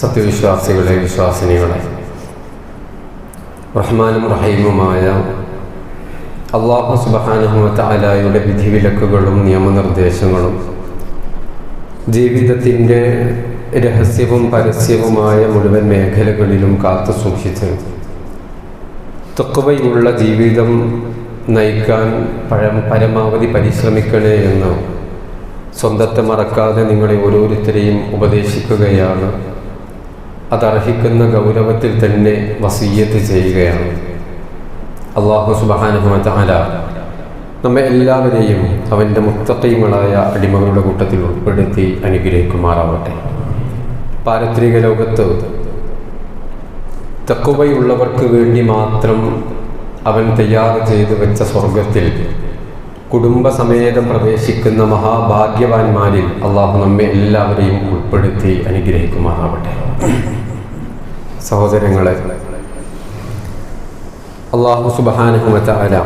സത്യവിശ്വാസികളെ വിശ്വാസിനികളെ. റഹ്മാനും റഹീമുമായ അള്ളാഹു സുബാനുഹമത്തായാലയുടെ വിധിവിലക്കുകളും നിയമനിർദ്ദേശങ്ങളും ജീവിതത്തിന്റെ രഹസ്യവും പരസ്യവുമായ മുഴുവൻ മേഖലകളിലും കാത്തു സൂക്ഷിച്ച് തൊക്കുവയുള്ള ജീവിതം നയിക്കാൻ പഴം പരമാവധി പരിശ്രമിക്കണേ എന്ന് സ്വന്തത്തെ മറക്കാതെ നിങ്ങളെ ഓരോരുത്തരെയും ഉപദേശിക്കുകയാണ്. അതർഹിക്കുന്ന ഗൗരവത്തിൽ തന്നെ വസീയത്ത് ചെയ്യുകയാണ്. അള്ളാഹു സുബാനുഹമത്താല നമ്മെ എല്ലാവരെയും അവന്റെ മുത്തക്കൈങ്ങളായ അടിമകളുടെ കൂട്ടത്തിൽ ഉൾപ്പെടുത്തി അനുഗ്രഹിക്കുമാറാവട്ടെ. പാരത്രിക ലോകത്ത് തക്കുവയുള്ളവർക്ക് വേണ്ടി മാത്രം അവൻ തയ്യാർ ചെയ്തു വെച്ച സ്വർഗത്തിൽ കുടുംബസമേതം പ്രവേശിക്കുന്ന മഹാഭാഗ്യവാന്മാരിൽ അള്ളാഹു നമ്മെ എല്ലാവരെയും ഉൾപ്പെടുത്തി അനുഗ്രഹിക്കുമാറാവട്ടെ. സഹോദരങ്ങളെ അള്ളാഹു സുബാനുഹുമത്ത അല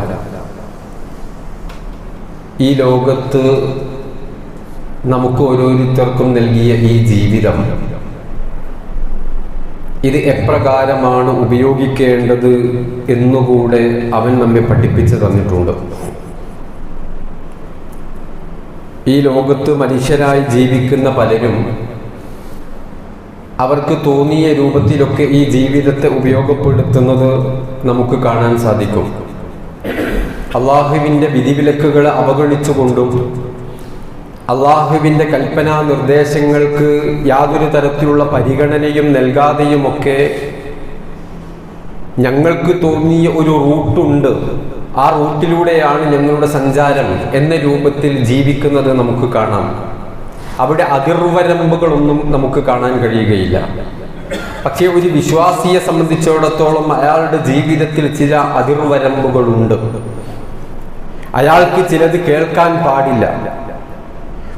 ഈ ലോകത്ത് നമുക്ക് ഓരോരുത്തർക്കും നൽകിയ ഈ ജീവിതം ഇത് എപ്രകാരമാണ് ഉപയോഗിക്കേണ്ടത് എന്നുകൂടെ അവൻ നമ്മെ പഠിപ്പിച്ചു തന്നിട്ടുണ്ട്. ഈ ലോകത്ത് മനുഷ്യരായി ജീവിക്കുന്ന പലരും അവർക്ക് തോന്നിയ രൂപത്തിലൊക്കെ ഈ ജീവിതത്തെ ഉപയോഗപ്പെടുത്തുന്നത് നമുക്ക് കാണാൻ സാധിക്കും. അള്ളാഹുവിന്റെ വിധിവിലക്കുകളെ അവഗണിച്ചുകൊണ്ടും അള്ളാഹുവിന്റെ കൽപ്പനാ നിർദ്ദേശങ്ങൾക്ക് യാതൊരു തരത്തിലുള്ള പരിഗണനയും നൽകാതെയുമൊക്കെ ഞങ്ങൾക്ക് തോന്നിയ ഒരു റൂട്ടുണ്ട്. ആ റൂട്ടിലൂടെയാണ് ഞങ്ങളുടെ സഞ്ചാരം എന്ന രൂപത്തിൽ ജീവിക്കുന്നത് നമുക്ക് കാണാം. അവിടെ അതിർവരമ്പുകളൊന്നും നമുക്ക് കാണാൻ കഴിയുകയില്ല. പക്ഷേ ഒരു വിശ്വാസിയെ സംബന്ധിച്ചിടത്തോളം അയാളുടെ ജീവിതത്തിൽ ചില അതിർവരമ്പുകളുണ്ട്. അയാൾക്ക് ചിലത് കേൾക്കാൻ പാടില്ല.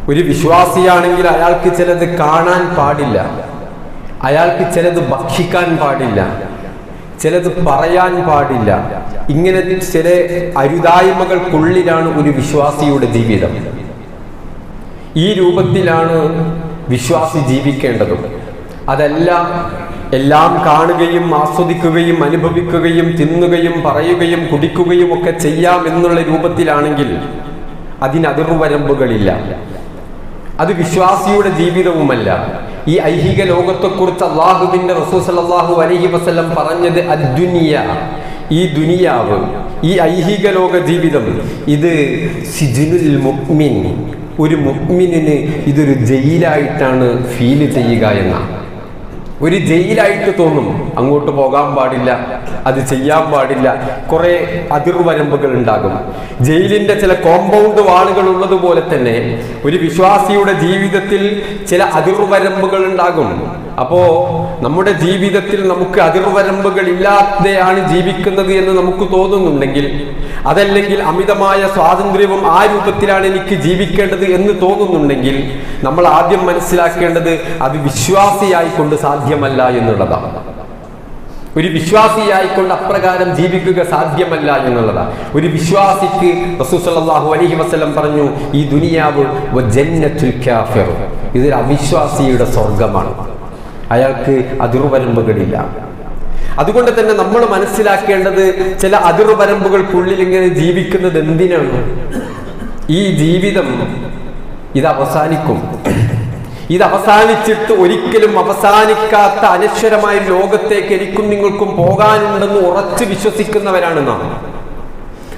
ഒരു വിശ്വാസിയാണെങ്കിൽ അയാൾക്ക് ചിലത് കാണാൻ പാടില്ല. അയാൾക്ക് ചിലത് ഭക്ഷിക്കാൻ പാടില്ല. ചിലത് പറയാൻ പാടില്ല. ഇങ്ങനെ ചില അരുതായ്മകൾക്കുള്ളിലാണ് ഒരു വിശ്വാസിയുടെ ജീവിതം. ഈ രൂപത്തിലാണ് വിശ്വാസി ജീവിക്കേണ്ടത്. അതല്ല എല്ലാം കാണുകയും ആസ്വദിക്കുകയും അനുഭവിക്കുകയും തിന്നുകയും പറയുകയും കുടിക്കുകയും ഒക്കെ ചെയ്യാം എന്നുള്ള രൂപത്തിലാണെങ്കിൽ അതിന് അതിർവരമ്പുകളില്ല. അത് വിശ്വാസിയുടെ ജീവിതവുമല്ല. ഈ ഐഹിക ലോകത്തെക്കുറിച്ച് അള്ളാഹുവിന്റെ റസൂസലാഹു അലഹി വസ്ലം പറഞ്ഞത് അദ്ദുനിയ. ഈ ദുനിയാവ് ഈ ഐഹിക ലോക ജീവിതം ഇത് സിജുനുൽ മുക്മിൻ ഒരു മുക്മിനിന് ഇതൊരു ജയിലായിട്ടാണ് ഫീൽ ചെയ്യുക എന്ന. ഒരു ജയിലായിട്ട് തോന്നും. അങ്ങോട്ട് പോകാൻ പാടില്ല അത് ചെയ്യാൻ പാടില്ല. കുറെ അതിർവരമ്പുകൾ ഉണ്ടാകും. ജയിലിന്റെ ചില കോമ്പൗണ്ട് വാളുകൾ ഉള്ളതുപോലെ തന്നെ ഒരു വിശ്വാസിയുടെ ജീവിതത്തിൽ ചില അതിർവരമ്പുകൾ ഉണ്ടാകും. അപ്പോ നമ്മുടെ ജീവിതത്തിൽ നമുക്ക് അതിർവരമ്പുകൾ ഇല്ലാതെയാണ് ജീവിക്കുന്നത് എന്ന് നമുക്ക് തോന്നുന്നുണ്ടെങ്കിൽ അതല്ലെങ്കിൽ അമിതമായ സ്വാതന്ത്ര്യവും ആ രൂപത്തിലാണ് എനിക്ക് ജീവിക്കേണ്ടത് എന്ന് തോന്നുന്നുണ്ടെങ്കിൽ നമ്മൾ ആദ്യം മനസ്സിലാക്കേണ്ടത് അത് വിശ്വാസിയായിക്കൊണ്ട് സാധ്യമല്ല എന്നുള്ളതാണ്. ഒരു വിശ്വാസിയായിക്കൊണ്ട് അപ്രകാരം ജീവിക്കുക സാധ്യമല്ല എന്നുള്ളതാണ്. ഒരു വിശ്വാസിക്ക് റസൂസല്ലാഹു അലഹി വസ്ലം പറഞ്ഞു ഈ ദുനിയാവ് ഇതൊരു അവിശ്വാസിയുടെ സ്വർഗമാണ് അയാൾക്ക് അതിർവരമ്പുകളില്ല. അതുകൊണ്ട് തന്നെ നമ്മൾ മനസ്സിലാക്കേണ്ടത് ചില അതിർവരമ്പുകൾക്കുള്ളിൽ ഇങ്ങനെ ജീവിക്കുന്നത് എന്തിനാണ്? ഈ ജീവിതം ഇത് അവസാനിക്കും. ഇത് അവസാനിച്ചിട്ട് ഒരിക്കലും അവസാനിക്കാത്ത അനശ്വരമായ ലോകത്തേക്ക് എനിക്കും നിങ്ങൾക്കും പോകാനുണ്ടെന്ന് ഉറച്ചു വിശ്വസിക്കുന്നവരാണ് നാം.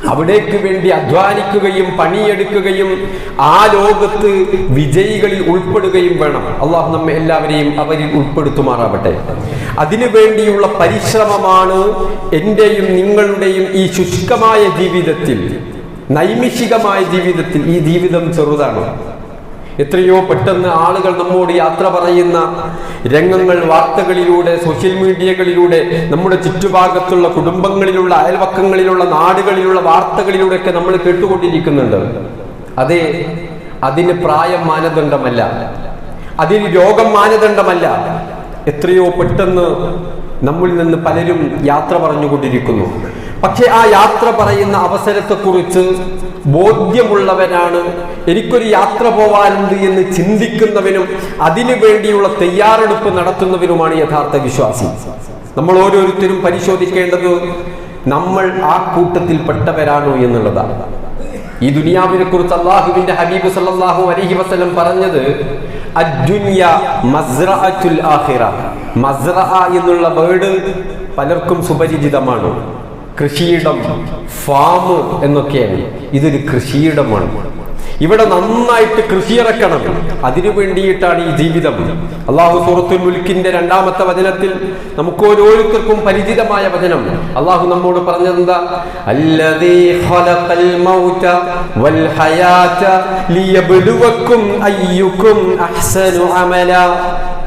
അവിടേക്ക് വേണ്ടി അധ്വാനിക്കുകയും പണിയെടുക്കുകയും ആ ലോകത്ത് വിജയികളിൽ ഉൾപ്പെടുകയും വേണം. അള്ളാഹു നമ്മെ എല്ലാവരെയും അവരിൽ ഉൾപ്പെടുത്തുമാറാവട്ടെ. അതിനു വേണ്ടിയുള്ള പരിശ്രമമാണ് എന്റെയും നിങ്ങളുടെയും ഈ ശുഷ്കമായ ജീവിതത്തിൽ നൈമിഷികമായ ജീവിതത്തിൽ ഈ ജീവിതം ചെറുതാണ്. എത്രയോ പെട്ടെന്ന് ആളുകൾ നമ്മോട് യാത്ര പറയുന്ന രംഗങ്ങൾ വാർത്തകളിലൂടെ സോഷ്യൽ മീഡിയകളിലൂടെ നമ്മുടെ ചുറ്റുഭാഗത്തുള്ള കുടുംബങ്ങളിലുള്ള അയൽവക്കങ്ങളിലുള്ള നാടുകളിലുള്ള വാർത്തകളിലൂടെ ഒക്കെ നമ്മൾ കേട്ടുകൊണ്ടിരിക്കുന്നുണ്ട്. അതെ അതിന് പ്രായം മാനദണ്ഡമല്ല. അതിന് രോഗം മാനദണ്ഡമല്ല. എത്രയോ പെട്ടെന്ന് നമ്മളിൽ നിന്ന് പലരും യാത്ര പറഞ്ഞുകൊണ്ടിരിക്കുന്നു. പക്ഷെ ആ യാത്ര പറയുന്ന അവസരത്തെക്കുറിച്ച് ബോധ്യമുള്ളവനാണ്. എനിക്കൊരു യാത്ര പോവാനുണ്ട് എന്ന് ചിന്തിക്കുന്നവനും അതിനു വേണ്ടിയുള്ള തയ്യാറെടുപ്പ് നടത്തുന്നവനുമാണ് യഥാർത്ഥ വിശ്വാസി. നമ്മൾ ഓരോരുത്തരും പരിശോധിക്കേണ്ടത് നമ്മൾ ആ കൂട്ടത്തിൽ പെട്ടവരാണോ എന്നുള്ളതാണ്. ഈ ദുനിയാവിനെ കുറിച്ച് അള്ളാഹുവിന്റെ ഹബീബ് സല്ലാഹു അലഹി വസ്ലം പറഞ്ഞത് എന്നുള്ള വേർഡ് പലർക്കും സുപരിചിതമാണ്. കൃഷിയിടം ഫാം എന്നൊക്കെയാണ്. ഇതൊരു കൃഷിയിടമാണ്. ഇവിടെ നന്നായിട്ട് കൃഷി ഇറക്കണം അതിനു വേണ്ടിയിട്ടാണ് ഈ ജീവിതം. അള്ളാഹു സൂറത്തുൽ മുൽക്കിന്റെ രണ്ടാമത്തെ വചനത്തിൽ നമുക്ക് ഓരോരുത്തർക്കും പരിചിതമായ വചനം. അള്ളാഹു നമ്മോട് പറഞ്ഞതെന്താ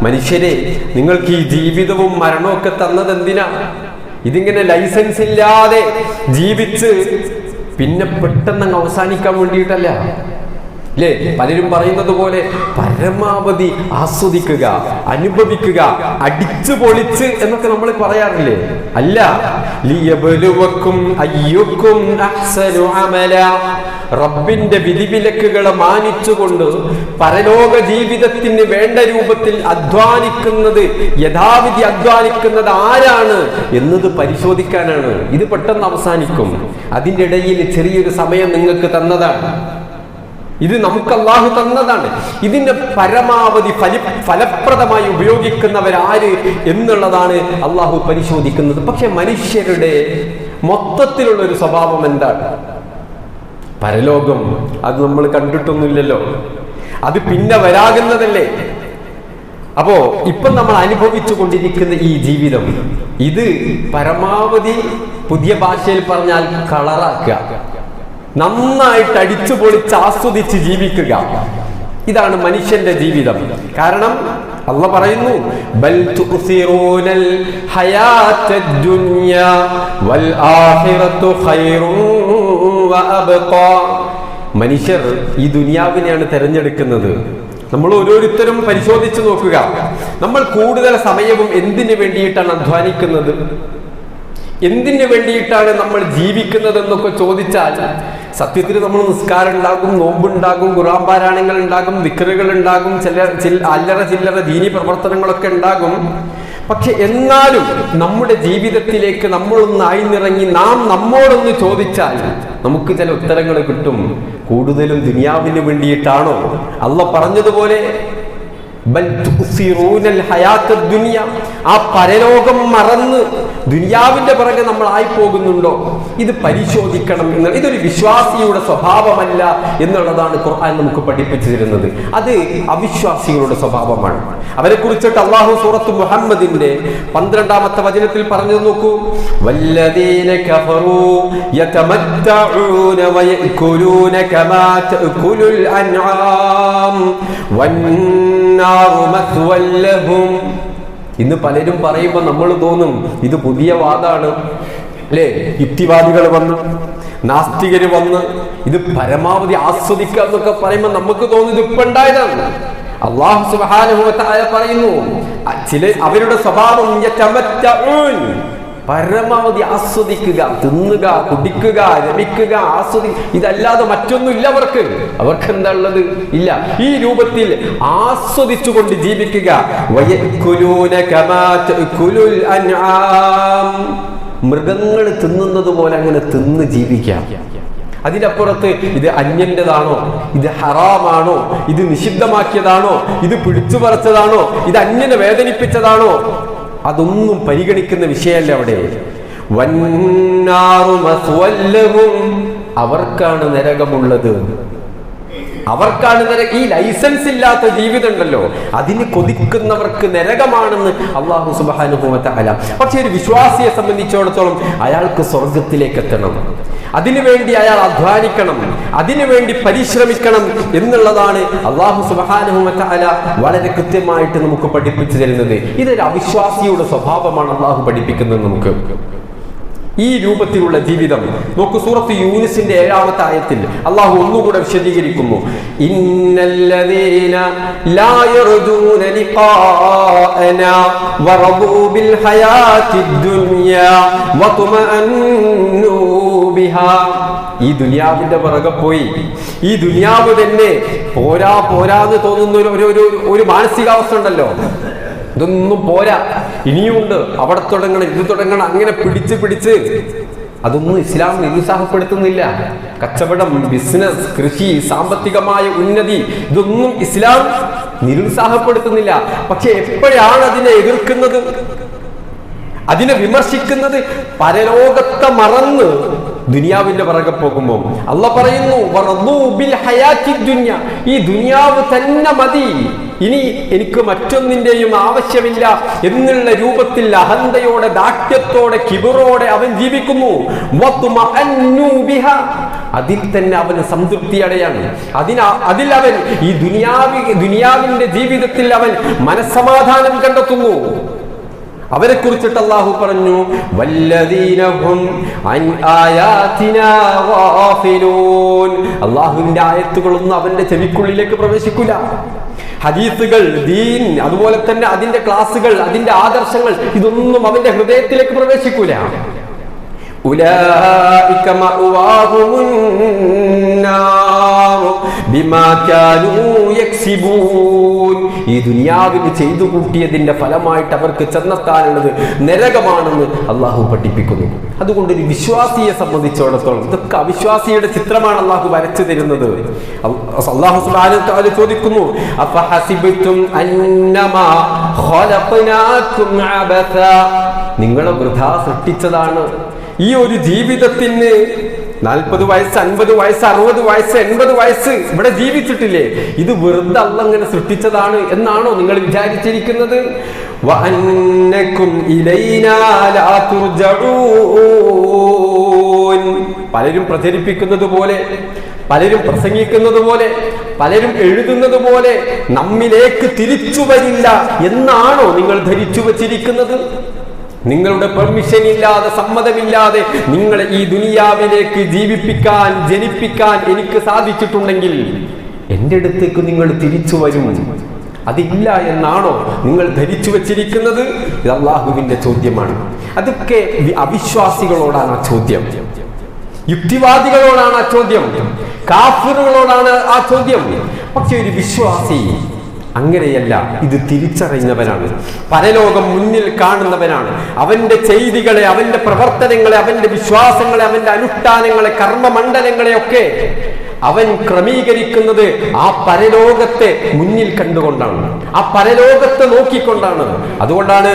മനുഷ്യരെ നിങ്ങൾക്ക് ഈ ജീവിതവും മരണവും ഒക്കെ തന്നത് എന്തിനാ ഇതിങ്ങനെ ലൈസൻസ് ഇല്ലാതെ ജീവിച്ച് പിന്നെ പെട്ടെന്ന് അവസാനിക്കാൻ വേണ്ടിയിട്ടല്ല. അല്ലേ പലരും പറയുന്നത് പോലെ പരമാവധി ആസ്വദിക്കുക അനുഭവിക്കുക അടിച്ചു പൊളിച്ച് എന്നൊക്കെ നമ്മൾ പറയാറില്ലേ? അല്ല. റബ്ബിന്റെ വിധിവിലക്കുകളെ മാനിച്ചുകൊണ്ട് പരലോക ജീവിതത്തിന് വേണ്ട രൂപത്തിൽ അധ്വാനിക്കുന്നത് യഥാവിധി അധ്വാനിക്കുന്നത് ആരാണ് എന്നത് പരിശോധിക്കാനാണ്. ഇത് പെട്ടെന്ന് അവസാനിക്കും. അതിന്റെ ഇടയിൽ ചെറിയൊരു സമയം നിങ്ങൾക്ക് തന്നതാണ്. ഇത് നമുക്ക് അള്ളാഹു തന്നതാണ്. ഇതിന്റെ പരമാവധി ഫലി ഫലപ്രദമായി ഉപയോഗിക്കുന്നവരാര് എന്നുള്ളതാണ് അള്ളാഹു പരിശോധിക്കുന്നത്. പക്ഷെ മനുഷ്യരുടെ മൊത്തത്തിലുള്ള ഒരു സ്വഭാവം എന്താണ്? പരലോകം. അത് നമ്മൾ കണ്ടിട്ടൊന്നുമില്ലല്ലോ. അത് പിന്നെ വരാകുന്നതല്ലേ? അപ്പോ ഇപ്പം നമ്മൾ അനുഭവിച്ചു കൊണ്ടിരിക്കുന്ന ഈ ജീവിതം ഇത് പരമാവധി പുതിയ ഭാഷയിൽ പറഞ്ഞാൽ കളറാക്കുക. നന്നായിട്ട് അടിച്ചു പൊളിച്ച് ആസ്വദിച്ച് ജീവിക്കുക. ഇതാണ് മനുഷ്യന്റെ ജീവിതം. കാരണം അല്ല പറയുന്നു ബൽ വൽ ഖൈറുൻ വഅബ്ഖാ മനുഷ്യർ ഈ ദുനിയാവിനെയാണ് തിരഞ്ഞെടുക്കുന്നത്. നമ്മൾ ഓരോരുത്തരും പരിശോധിച്ചു നോക്കുക. നമ്മൾ കൂടുതൽ സമയവും എന്തിനു വേണ്ടിയിട്ടാണ് അധ്വാനിക്കുന്നത്? എന്തിനു വേണ്ടിയിട്ടാണ് നമ്മൾ ജീവിക്കുന്നത് എന്നൊക്കെ ചോദിച്ചാൽ സത്യത്തിൽ നമ്മൾ നിസ്കാരം ഉണ്ടാകും നോമ്പുണ്ടാകും ഖുറാൻ പാരായണങ്ങൾ ഉണ്ടാകും വിക്രകൾ ഉണ്ടാകും ചില അല്ലറ ചില്ലറ ദീനി പ്രവർത്തനങ്ങളൊക്കെ ഉണ്ടാകും. പക്ഷെ എന്നാലും നമ്മുടെ ജീവിതത്തിലേക്ക് നമ്മളൊന്ന് ആയിന്നിറങ്ങി നാം നമ്മോടൊന്ന് ചോദിച്ചാൽ നമുക്ക് ചില ഉത്തരങ്ങൾ കിട്ടും. കൂടുതലും ദുനിയാവിന് വേണ്ടിയിട്ടാണോ? അല്ല പറഞ്ഞതുപോലെ ആ പരലോകം മറന്ന് ദുനിയാവിന്റെ പിറകെ നമ്മൾ ആയി പോകുന്നുണ്ടോ ഇത് പരിശോധിക്കണം എന്ന്. ഇതൊരു വിശ്വാസിയുടെ സ്വഭാവമല്ല എന്നുള്ളതാണ് ഖുർആൻ നമുക്ക് പഠിപ്പിച്ചു തരുന്നത് അത് അവിശ്വാസികളുടെ സ്വഭാവമാണ്. അവരെ കുറിച്ചിട്ട് അള്ളാഹു സൂറത്ത് മുഹമ്മദിന്റെ പന്ത്രണ്ടാമത്തെ വചനത്തിൽ പറഞ്ഞു നോക്കൂ. കമാ തഅകുലുൽ അൻആം ഇന്ന് പലരും പറയുമ്പോൾ നമ്മൾ തോന്നും ഇത് പുതിയ വാദാണ്. അല്ലേ യുക്തിവാദികൾ വന്ന് നാസ്തികര് വന്ന് ഇത് പരമാവധി ആസ്വദിക്കുക എന്നൊക്കെ പറയുമ്പോൾ നമുക്ക് തോന്നുന്നത് ഇപ്പൊ ഉണ്ടായതാണ് അള്ളാഹു വ പറയുന്നു ചില അവരുടെ സ്വഭാവം. പരമാവധി ആസ്വദിക്കുക തിന്നുക കുടിക്കുക രമിക്കുക ആസ്വദി ഇതല്ലാതെ മറ്റൊന്നുമില്ല അവർക്ക്. അവർക്ക് എന്താ ഉള്ളത്? ഇല്ല. ഈ രൂപത്തിൽ ആസ്വദിച്ചുകൊണ്ട് ജീവിക്കുക. മൃഗങ്ങൾ തിന്നുന്നത് പോലെ അങ്ങനെ തിന്ന് ജീവിക്കാം. അതിനപ്പുറത്ത് ഇത് അന്യന്റെതാണോ? ഇത് ഹറാമാണോ? ഇത് നിഷിദ്ധമാക്കിയതാണോ? ഇത് പിടിച്ചു പറച്ചതാണോ ഇത് അന്യനെ വേദനിപ്പിച്ചതാണോ? അതൊന്നും പരിഗണിക്കുന്ന വിഷയമല്ല അവിടെ വന്നാറു. അവർക്കാണ് നരകമുള്ളത് അവർക്കാണ് നരക ഈ ലൈസൻസ് ഇല്ലാത്ത ജീവിതം ഉണ്ടല്ലോ അതിന് കൊതിക്കുന്നവർക്ക് നരകമാണെന്ന് അള്ളാഹു സുബാനുഭവത്തെ അല പക്ഷെ ഒരു വിശ്വാസിയെ സംബന്ധിച്ചിടത്തോളം അയാൾക്ക് സ്വർഗത്തിലേക്ക് എത്തണം. അതിനുവേണ്ടി അയാൾ അധ്വാനിക്കണം. അതിനുവേണ്ടി പരിശ്രമിക്കണം എന്നുള്ളതാണ് അള്ളാഹു സുബാനുഭവത്തല വളരെ കൃത്യമായിട്ട് നമുക്ക് പഠിപ്പിച്ചു തരുന്നത്. ഇതൊരു അവിശ്വാസിയുടെ സ്വഭാവമാണ് അള്ളാഹു പഠിപ്പിക്കുന്നത് നമുക്ക് ഈ രൂപത്തിലുള്ള ജീവിതം. നോക്കൂ സൂറത്ത് യൂനിസിന്റെ ഏഴാമത്തെ ആയത്തിൽ അള്ളാഹു ഒന്നുകൂടെ വിശദീകരിക്കുന്നു. ഈ ദുനിയാവിന്റെ പിറകെ പോയി. ഈ ദുനിയാവ് തന്നെ പോരാ പോരാന്ന് തോന്നുന്ന ഒരു- ഒരു മാനസികാവസ്ഥ ഉണ്ടല്ലോ. ഇതൊന്നും പോരാ. ഇനിയുണ്ട് അവിടെ തുടങ്ങണം ഇത് തുടങ്ങണം. അങ്ങനെ പിടിച്ച് പിടിച്ച്. അതൊന്നും ഇസ്ലാം നിരുത്സാഹപ്പെടുത്തുന്നില്ല. കച്ചവടം ബിസിനസ് കൃഷി സാമ്പത്തികമായ ഉന്നതി ഇതൊന്നും ഇസ്ലാം നിരുത്സാഹപ്പെടുത്തുന്നില്ല. പക്ഷെ എപ്പോഴാണ് അതിനെ എതിർക്കുന്നത്? അതിനെ വിമർശിക്കുന്നത്? പരലോകത്തെ മറന്ന് ദുനിയാവിന്റെ പിറകെ പോകുമ്പോൾ. അല്ല പറയുന്നു. ഈ ദുനിയാവ് തന്നെ മതി. ഇനി എനിക്ക് മറ്റൊന്നിന്റെയും ആവശ്യമില്ല എന്നുള്ള രൂപത്തിൽ അഹന്തയോടെ ദാക്ഷ്യത്തോടെ കിബിറോടെ അവൻ ജീവിക്കുന്നു. അതിൽ തന്നെ അവന് സംതൃപ്തി അടയാണ്. അതിനാ അതിൽ അവൻ ഈ ദുനിയാവി ദുനിയാവിന്റെ ജീവിതത്തിൽ അവൻ മനസ്സമാധാനം കണ്ടെത്തുന്നു. അവരെ കുറിച്ചിട്ട് അള്ളാഹു പറഞ്ഞു അള്ളാഹുവിന്റെ ആയത്തുകളൊന്നും അവന്റെ ചെവിക്കുള്ളിലേക്ക് പ്രവേശിക്കില്ല ഹദീസുകൾ ദീൻ അതുപോലെ തന്നെ അതിന്റെ ക്ലാസുകൾ അതിന്റെ ആദർശങ്ങൾ ഇതൊന്നും അവന്റെ ഹൃദയത്തിലേക്ക് പ്രവേശിക്കൂല. أولئك مأواهم النار بما كانوا يكسبون ഈ ദുനിയാവിൽ ചെയ്തു കൂട്ടിയതിന്റെ ഫലമായിട്ട് അവർക്ക് ചെന്നെത്താനുള്ളത് നരകമാണെന്ന് അള്ളാഹു പഠിപ്പിക്കുന്നു അതുകൊണ്ട് ഒരു വിശ്വാസിയെ സംബന്ധിച്ചിടത്തോളം ഇതൊക്കെ അവിശ്വാസിയുടെ ചിത്രമാണ് അള്ളാഹു വരച്ചു തരുന്നത് അള്ളാഹു സുബ്ഹാനഹു വ തആല ചോദിക്കുന്നു അഫഹസിബതും അന്നമാ ഖലഖനാകും അബഥ നിങ്ങളെ വൃഥാ സൃഷ്ടിച്ചതാണ് ഈ ഒരു ജീവിതത്തിന് നാൽപ്പത് വയസ്സ് അൻപത് വയസ്സ് അറുപത് വയസ്സ് എൺപത് വയസ്സ് ഇവിടെ ജീവിച്ചിട്ടില്ലേ? ഇത് വെറുതെ അല്ല അങ്ങനെ സൃഷ്ടിച്ചതാണ് എന്നാണോ നിങ്ങൾ വിചാരിച്ചിരിക്കുന്നത്. പലരും പ്രചരിപ്പിക്കുന്നത് പോലെ പലരും പ്രസംഗിക്കുന്നത് പോലെ പലരും എഴുതുന്നത് പോലെ നമ്മിലേക്ക് തിരിച്ചു വരില്ല എന്നാണോ നിങ്ങൾ ധരിച്ചു വച്ചിരിക്കുന്നത്? നിങ്ങളുടെ പെർമിഷൻ ഇല്ലാതെ സമ്മതമില്ലാതെ നിങ്ങളെ ഈ ദുനിയാവിലേക്ക് ജീവിപ്പിക്കാൻ ജനിപ്പിക്കാൻ എനിക്ക് സാധിച്ചിട്ടുണ്ടെങ്കിൽ എന്റെ അടുത്തേക്ക് നിങ്ങൾ തിരിച്ചു വരും. അതില്ല എന്നാണോ നിങ്ങൾ ധരിച്ചു വച്ചിരിക്കുന്നത്? ഇത് അള്ളാഹുവിന്റെ ചോദ്യമാണ്. അതൊക്കെ അവിശ്വാസികളോടാണ് ആ ചോദ്യം. യുക്തിവാദികളോടാണ് ആ ചോദ്യം. കാഫിറുകളോടാണ് ആ ചോദ്യം. പക്ഷെ ഒരു വിശ്വാസി അങ്ങനെയല്ല ഇത് തിരിച്ചറിഞ്ഞവനാണ്. പരലോകം മുന്നിൽ കാണുന്നവനാണ്. അവന്റെ ചെയ്തികളെ അവന്റെ പ്രവർത്തനങ്ങളെ അവന്റെ വിശ്വാസങ്ങളെ അവന്റെ അനുഷ്ഠാനങ്ങളെ കർമ്മമണ്ഡലങ്ങളെ ഒക്കെ അവൻ ക്രമീകരിക്കുന്നത് ആ പരലോകത്തെ മുന്നിൽ കണ്ടുകൊണ്ടാണ്. ആ പരലോകത്തെ നോക്കിക്കൊണ്ടാണ്. അതുകൊണ്ടാണ്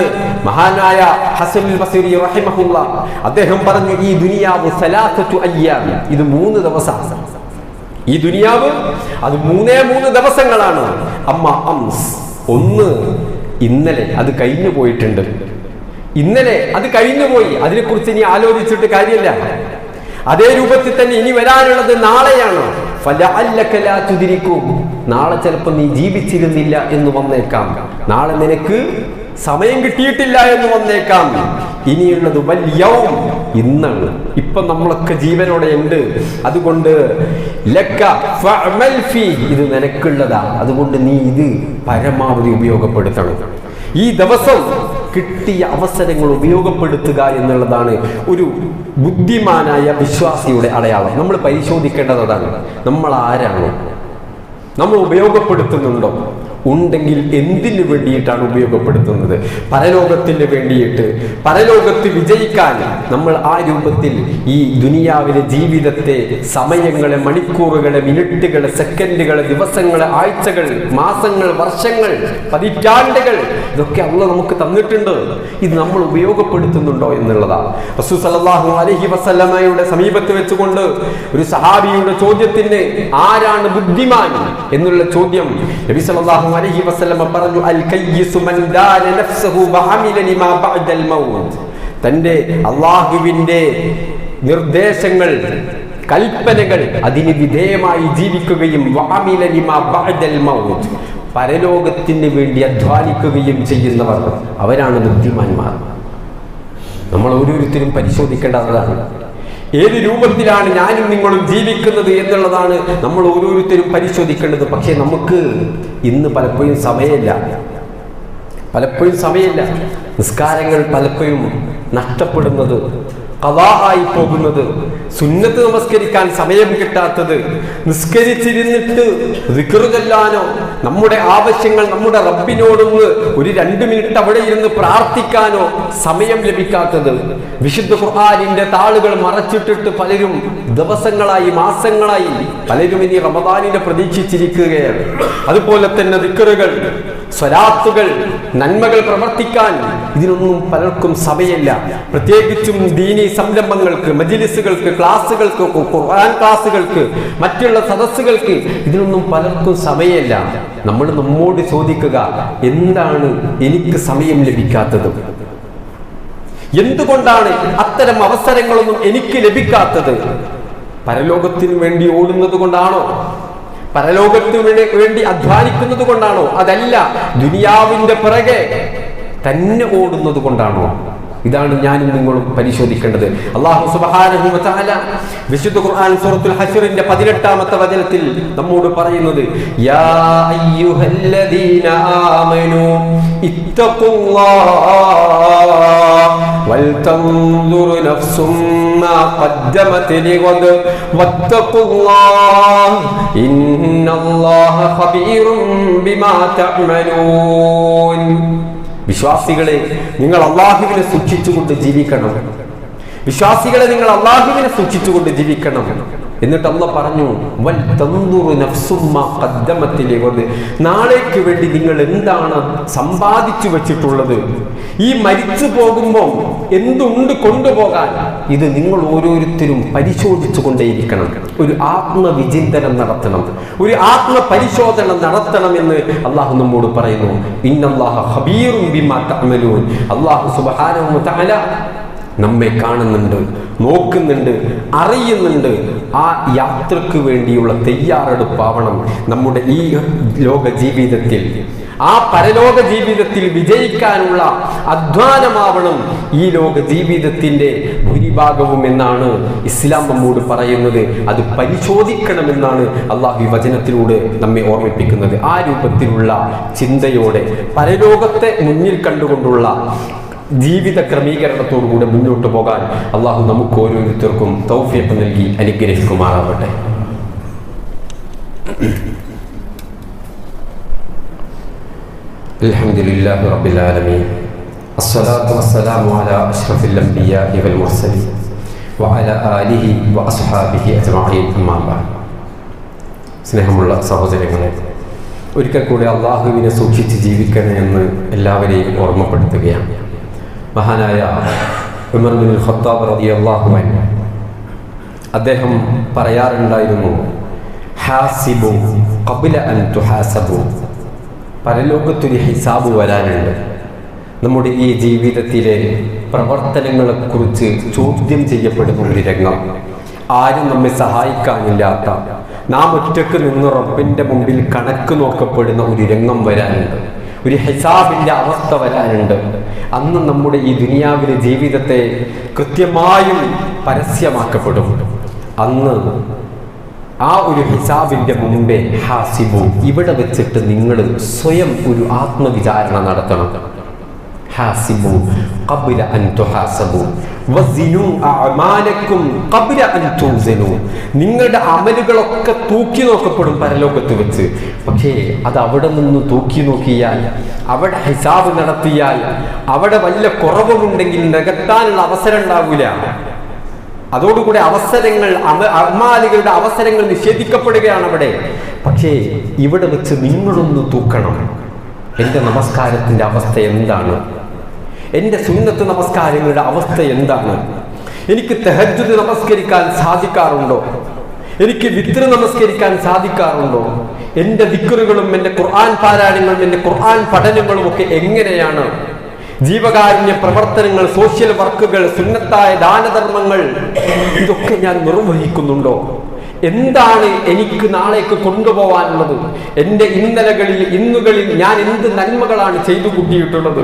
മഹാനായ ഹസനുൽ അദ്ദേഹം പറഞ്ഞു ഈ ദുനിയാവ് സലാത്തു ഇത് മൂന്ന് ദിവസം ഈ ദുനിയാവ് അത് മൂന്നേ മൂന്ന് ദിവസങ്ങളാണ്. അമ്മ അംസ് ഒന്ന് ഇന്നലെ അത് കഴിഞ്ഞു പോയിട്ടുണ്ട്. ഇന്നലെ അത് കഴിഞ്ഞു പോയി. അതിനെക്കുറിച്ച് ഇനി ആലോചിച്ചിട്ട് കാര്യമില്ല. അതേ രൂപത്തിൽ തന്നെ ഇനി വരാനുള്ളത് നാളെയാണ്. നാളെ ചിലപ്പോൾ നീ ജീവിച്ചിരുന്നില്ല എന്ന് വന്നേക്കാം. നാളെ നിനക്ക് സമയം കിട്ടിയിട്ടില്ല എന്ന് വന്നേക്കാം. ഇനിയുള്ളത് വല്യവും ഇന്നാണ്. ഇപ്പൊ നമ്മളൊക്കെ ജീവനോടെ ഉണ്ട്. അതുകൊണ്ട്. ഇത് നിനക്കുള്ളതാ. അതുകൊണ്ട് നീ ഇത് പരമാവധി ഉപയോഗപ്പെടുത്തണം. ഈ ദിവസം കിട്ടിയ അവസരങ്ങൾ ഉപയോഗപ്പെടുത്തുക എന്നുള്ളതാണ് ഒരു ബുദ്ധിമാനായ വിശ്വാസിയുടെ അടയാളം. നമ്മൾ പരിശോധിക്കേണ്ടത് അതാണ്. നമ്മൾ ആരാണോ? നമ്മൾ ഉപയോഗപ്പെടുത്തുന്നുണ്ടോ? ഉണ്ടെങ്കിൽ എന്തിനു വേണ്ടിയിട്ടാണ് ഉപയോഗപ്പെടുത്തുന്നത്? പരലോകത്തിന് വേണ്ടിയിട്ട്. പരലോകത്ത് വിജയിക്കാൻ നമ്മൾ ആ രൂപത്തിൽ ഈ ദുനിയാവിലെ ജീവിതത്തെ സമയങ്ങളെ മണിക്കൂറുകളെ മിനിറ്റുകളെ സെക്കൻഡുകളെ ദിവസങ്ങളെ ആഴ്ചകൾ മാസങ്ങൾ വർഷങ്ങൾ പതിറ്റാണ്ടുകൾ ഇതൊക്കെ അള്ള നമുക്ക് തന്നിട്ടുണ്ട്. ഇത് നമ്മൾ ഉപയോഗപ്പെടുത്തുന്നുണ്ടോ എന്നുള്ളതാണ്. റസൂ സല്ലല്ലാഹു അലഹി വസല്ലമയുടെ സമീപത്ത് വെച്ചുകൊണ്ട് ഒരു സഹാബിയുടെ ചോദ്യത്തിന് ആരാണ് ബുദ്ധിമാൻ എന്നുള്ള ചോദ്യം നബി സല്ലല്ലാഹു അലഹി വസല്ലമ പറഞ്ഞു അൽ തന്റെ അള്ളാഹുവിന്റെ നിർദ്ദേശങ്ങൾ കൽപ്പനകൾ അതിന് വിധേയമായി ജീവിക്കുകയും ബഅദൽ മൗത്ത്. പരലോകത്തിന് വേണ്ടി അധ്വാനിക്കുകയും ചെയ്യുന്നവർ അവരാണ് ബുദ്ധിമാന്മാർ. നമ്മൾ ഓരോരുത്തരും പരിശോധിക്കേണ്ടതാണ്. ഏത് രൂപത്തിലാണ് ഞാനും നിങ്ങളും ജീവിക്കുന്നത് എന്നുള്ളതാണ് നമ്മൾ ഓരോരുത്തരും പരിശോധിക്കേണ്ടത്. പക്ഷേ നമുക്ക് ഇന്ന് പലപ്പോഴും സമയമില്ല. പലപ്പോഴും സമയമില്ല. നിസ്കാരങ്ങൾ പലപ്പോഴും നഷ്ടപ്പെടുന്നത് കഥാഹായി പോകുന്നത് സുന്നത്ത് നമസ്കരിക്കാൻ സമയം കിട്ടാത്തത്. നിസ്കരിച്ചിരുന്നിട്ട് റിക്കറുകല്ലാനോ നമ്മുടെ ആവശ്യങ്ങൾ നമ്മുടെ റബ്ബിനോടൊന്ന് ഒരു രണ്ട് മിനിറ്റ് അവിടെ ഇരുന്ന് പ്രാർത്ഥിക്കാനോ സമയം ലഭിക്കാത്തത്. വിശുദ്ധ ഖുർആാനിന്റെ താളുകൾ മറച്ചിട്ടിട്ട് പലരും ദിവസങ്ങളായി മാസങ്ങളായി പലരും ഇനി റമദാനിനെ പ്രതീക്ഷിച്ചിരിക്കുകയാണ്. അതുപോലെ തന്നെ ദിക്കറുകൾ സ്വലാത്തുകൾ നന്മകൾ പ്രവർത്തിക്കാൻ ഇതിനൊന്നും പലർക്കും സമയമില്ല. പ്രത്യേകിച്ചും ദീനി സംരംഭങ്ങൾക്ക് മജിലിസുകൾക്ക് ക്ലാസ്സുകൾക്ക് ഖുർആൻ ക്ലാസ്സുകൾക്ക് മറ്റുള്ള സദസ്സുകൾക്ക് ഇതിനൊന്നും പലർക്കും സമയമില്ല. നമ്മൾ നമ്മോട് ചോദിക്കുക എന്താണ് എനിക്ക് സമയം ലഭിക്കാത്തത്? എന്തുകൊണ്ടാണ് അത്തരം അവസരങ്ങളൊന്നും എനിക്ക് ലഭിക്കാത്തത്? പരലോകത്തിന് വേണ്ടി ഓടുന്നത് കൊണ്ടാണോ? പരലോകത്തിന് വേണ്ടി അധ്വാനിക്കുന്നത് കൊണ്ടാണോ അതല്ല ദുനിയാവിന്റെ പിറകെ തന്നെ ഓടുന്നത് കൊണ്ടാണോ ഇതാണ് ഞാനും നിങ്ങളും പരിശോധിക്കേണ്ടത് അള്ളാഹു സുബ്ഹാനഹു വ തആല വിശുദ്ധ ഖുർആൻ സൂറത്തുൽ ഹശ്റിന്റെ 18ാമത്തെ വചനത്തിൽ നമ്മോട് പറയുന്നത് യാ അയ്യുഹല്ലദീന ആമനു ഇത്തഖുല്ലാഹ ولتنظر نفس ما قدمت لغد واتقوا الله إن الله خبير بما تعملون വിശ്വാസികളെ നിങ്ങൾ അള്ളാഹുവിനെ സൂക്ഷിച്ചുകൊണ്ട് ജീവിക്കണം. വിശ്വാസികളെ നിങ്ങൾ അള്ളാഹുവിനെ സൂക്ഷിച്ചുകൊണ്ട് ജീവിക്കണം. എന്നിട്ട് അള്ള പറഞ്ഞു വൽ തന്ദുറു നഫ്സുമ്മ ഖദ്ദമത് നാളേക്ക് വേണ്ടി നിങ്ങൾ എന്താണ് സമ്പാദിച്ചു വെച്ചിട്ടുള്ളത്? ഈ മരിച്ചു പോകുമ്പോൾ എന്തുണ്ട് കൊണ്ടുപോകാൻ? ഇത് നിങ്ങൾ ഓരോരുത്തരും പരിശോധിച്ചു കൊണ്ടേയിരിക്കണം ഒരു ആത്മവിചിന്തനം നടത്തണം. ഒരു ആത്മപരിശോധന നടത്തണമെന്ന് അള്ളാഹു നമ്മോട് പറയുന്നു. ബിമാ അള്ളാഹു സുബ്ഹാനഹു നമ്മെ കാണുന്നുണ്ട് നോക്കുന്നുണ്ട് അറിയുന്നുണ്ട്. ആ യാത്രയ്ക്ക് വേണ്ടിയുള്ള തയ്യാറെടുപ്പാവണം നമ്മുടെ ഈ ലോക ജീവിതത്തിൽ. ആ പരലോക ജീവിതത്തിൽ വിജയിക്കാനുള്ള അധ്വാനമാവണം ഈ ലോക ജീവിതത്തിന്റെ ഭൂരിഭാഗവും എന്നാണ് ഇസ്ലാം നമ്മോട് പറയുന്നത്. അത് പരിശോധിക്കണമെന്നാണ് അള്ളാഹു വചനത്തിലൂടെ നമ്മെ ഓർമ്മിപ്പിക്കുന്നത്. ആ രൂപത്തിലുള്ള ചിന്തയോടെ പരലോകത്തെ മുന്നിൽ കണ്ടുകൊണ്ടുള്ള ജീവിത ക്രമീകരണത്തോടുകൂടെ മുന്നോട്ട് പോകാൻ അള്ളാഹു നമുക്ക് ഓരോരുത്തർക്കും തൗഫിയൊക്കെ നൽകി അനുഗ്രഹിക്കുമാറാവട്ടെ الحمد لله رب العالمين الصلاة والسلام على أشرف الأنبياء والمرسلين وعلى آله وأصحابه أجمعين أما بعد സ്നേഹമുള്ള സഹോദരങ്ങളെ ഒരിക്കൽ കൂടി അള്ളാഹുവിനെ സൂക്ഷിച്ച് ജീവിക്കണേ എന്ന് എല്ലാവരെയും ഓർമ്മപ്പെടുത്തുകയാണ് മഹാനായ ഉമർ ബിൻ ഖത്താബ് റതി അള്ളാഹു അദ്ദേഹം പറയാറുണ്ടായിരുന്നു ഹാസിബു കബില അൻ തുഹാസബു. പരലോകത്തൊരു ഹിസാബ് വരാനുണ്ട്. നമ്മുടെ ഈ ജീവിതത്തിലെ പ്രവർത്തനങ്ങളെക്കുറിച്ച് ചോദ്യം ചെയ്യപ്പെടുന്ന ഒരു രംഗം. ആരും നമ്മെ സഹായിക്കാനില്ലാത്ത നാം ഒറ്റയ്ക്ക് നിന്ന് റബ്ബിന്റെ മുമ്പിൽ കണക്ക് നോക്കപ്പെടുന്ന ഒരു രംഗം വരാനുണ്ട്. ഒരു ഹിസാബിന്റെ അവസ്ഥ വരാനുണ്ട്. അന്ന് നമ്മുടെ ഈ ദുനിയാവിലെ ജീവിതത്തെ കൃത്യമായും പരസ്യമാക്കപ്പെടും. അന്ന് ആ ഒരു ഹിസാബിന്റെ മുമ്പേ ഹാസിബു ഇവിടെ വെച്ചിട്ട് നിങ്ങൾ സ്വയം ഒരു ആത്മവിചാരണ നടത്തണം. ഹാസിബു അൻ തുഹാസബു വസിനു അഅമാലക്കും ഖബ്ല അൻ തുസനു നിങ്ങളുടെ അമലുകളൊക്കെ തൂക്കി നോക്കപ്പെടും പരലോകത്ത് വെച്ച്. പക്ഷേ അത് അവിടെ നിന്ന് തൂക്കി നോക്കിയാൽ അവിടെ ഹിസാബ് നടത്തിയാൽ അവിടെ വല്ല കുറവുമുണ്ടെങ്കിൽ നികത്താനുള്ള അവസരം ഉണ്ടാവില്ല. അതോടുകൂടി അവസരങ്ങൾ അവ- അമാലികളുടെ അവസരങ്ങൾ നിഷേധിക്കപ്പെടുകയാണ് അവിടെ. പക്ഷേ ഇവിടെ വെച്ച് നിങ്ങളൊന്ന് തൂക്കണം. എന്റെ നമസ്കാരത്തിന്റെ അവസ്ഥ എന്താണ്? എന്റെ സുന്നത്ത് നമസ്കാരങ്ങളുടെ അവസ്ഥ എന്താണ്? എനിക്ക് തെഹജുദ് നമസ്കരിക്കാൻ സാധിക്കാറുണ്ടോ? എനിക്ക് വിത്ര നമസ്കരിക്കാൻ സാധിക്കാറുണ്ടോ? എന്റെ വിക്കറുകളും എന്റെ ഖുർആൻ പാരായണങ്ങളും എന്റെ ഖുർആൻ പഠനങ്ങളും ഒക്കെ എങ്ങനെയാണ്? ജീവകാരുണ്യ പ്രവർത്തനങ്ങൾ സോഷ്യൽ വർക്കുകൾ സുന്നത്തായ ദാനധർമ്മങ്ങൾ ഇതൊക്കെ ഞാൻ നിർവഹിക്കുന്നുണ്ടോ? എന്താണ് എനിക്ക് നാളേക്ക് കൊണ്ടുപോകാനുള്ളത് എന്റെ ഇന്നലകളിൽ ഇന്നുകളിൽ ഞാൻ എന്ത് നന്മകളാണ് ചെയ്തു കൂട്ടിയിട്ടുള്ളത്?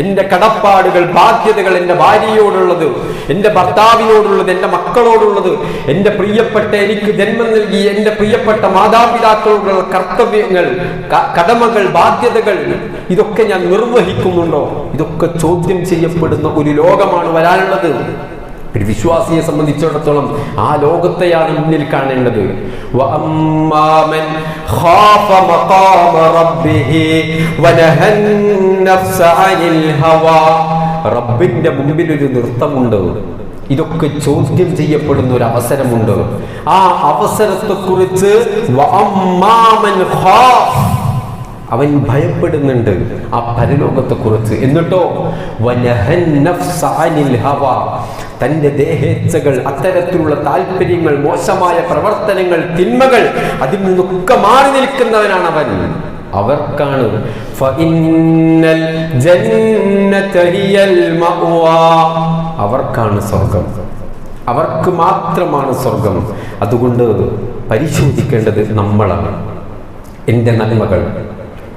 എന്റെ കടപ്പാടുകൾ ബാധ്യതകൾ എന്റെ ഭാര്യയോടുള്ളത് എന്റെ ഭർത്താവിനോടുള്ളത് എന്റെ മക്കളോടുള്ളത് എന്റെ പ്രിയപ്പെട്ട എനിക്ക് ജന്മം നൽകി എന്റെ പ്രിയപ്പെട്ട മാതാപിതാക്കളോടുള്ള കർത്തവ്യങ്ങൾ കടമകൾ ബാധ്യതകൾ ഇതൊക്കെ ഞാൻ നിർവഹിക്കുന്നുണ്ടോ? ഇതൊക്കെ ചോദ്യം ചെയ്യപ്പെടുന്ന ഒരു ലോകമാണ് വരാനുള്ളത്. ഒരു വിശ്വാസിയെ സംബന്ധിച്ചിടത്തോളം ആ ലോകത്തെയാണ് മുന്നിൽ കാണേണ്ടത്. റബ്ബിന്റെ മുമ്പിൽ ഒരു നൃത്തമുണ്ട്. ഇതൊക്കെ ചോദ്യം ചെയ്യപ്പെടുന്ന ഒരു അവസരമുണ്ട്. ആ അവസരത്തെ അവസരത്തെക്കുറിച്ച് അവൻ ഭയപ്പെടുന്നുണ്ട് ആ പരലോകത്തെക്കുറിച്ച്. എന്നിട്ടോ. തന്റെ ദേഹേച്ഛകൾ അത്തരത്തിലുള്ള താല്പര്യങ്ങൾ മോശമായ പ്രവർത്തനങ്ങൾ തിന്മകൾ അതിൽ നിന്നൊക്കെ മാറി നിൽക്കുന്നവനാണ് അവൻ. അവർക്കാണ്. അവർക്കാണ് സ്വർഗം അവർക്ക് മാത്രമാണ് സ്വർഗം അതുകൊണ്ട് പരിശോധിക്കേണ്ടത് നമ്മളാണ്. എന്റെ നന്മകൾ.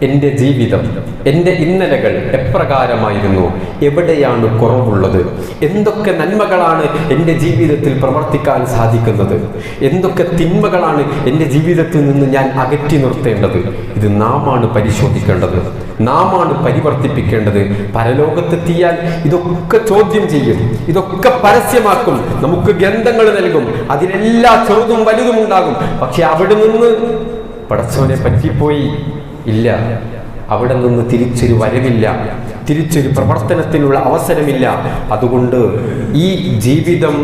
എന്റെ ജീവിതം എന്റെ ഇന്നലകൾ എപ്രകാരമായിരുന്നു? എവിടെയാണ് കുറവുള്ളത്? എന്തൊക്കെ നന്മകളാണ് എന്റെ ജീവിതത്തിൽ പ്രവർത്തിക്കാൻ സാധിക്കുന്നത്? എന്തൊക്കെ തിന്മകളാണ് എന്റെ ജീവിതത്തിൽ നിന്ന് ഞാൻ അകറ്റി നിർത്തേണ്ടത്? ഇത് നാമാണ് പരിശോധിക്കേണ്ടത്. നാമാണ് പരിവർത്തിപ്പിക്കേണ്ടത്. പരലോകത്തെത്തിയാൽ ഇതൊക്കെ ചോദ്യം ചെയ്യും. ഇതൊക്കെ പരസ്യമാക്കും. നമുക്ക് ഗ്രന്ഥങ്ങൾ നൽകും. അതിനെല്ലാ ചെറുതും വലുതും ഉണ്ടാകും. പക്ഷെ അവിടെ നിന്ന് പടച്ചവനെ പറ്റിപ്പോയി. ഇല്ല. അവിടെ നിന്ന് തിരിച്ചൊരു വരവില്ല. തിരിച്ചൊരു പ്രവർത്തനത്തിനുള്ള അവസരമില്ല. അതുകൊണ്ട് ഈ ജീവിതം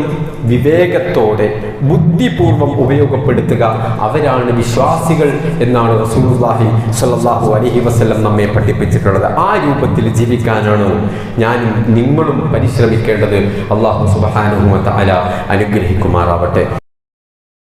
വിവേകത്തോടെ ബുദ്ധിപൂർവം ഉപയോഗപ്പെടുത്തുക അവരാണ് വിശ്വാസികൾ എന്നാണ് റസൂലുള്ളാഹി സ്വല്ലല്ലാഹു അലഹി വസ്ലം നമ്മെ പഠിപ്പിച്ചിട്ടുള്ളത്. ആ രൂപത്തിൽ ജീവിക്കാനാണ് ഞാനും നിങ്ങളും പരിശ്രമിക്കേണ്ടത്. അള്ളാഹു തആല അനുഗ്രഹിക്കുമാറാവട്ടെ.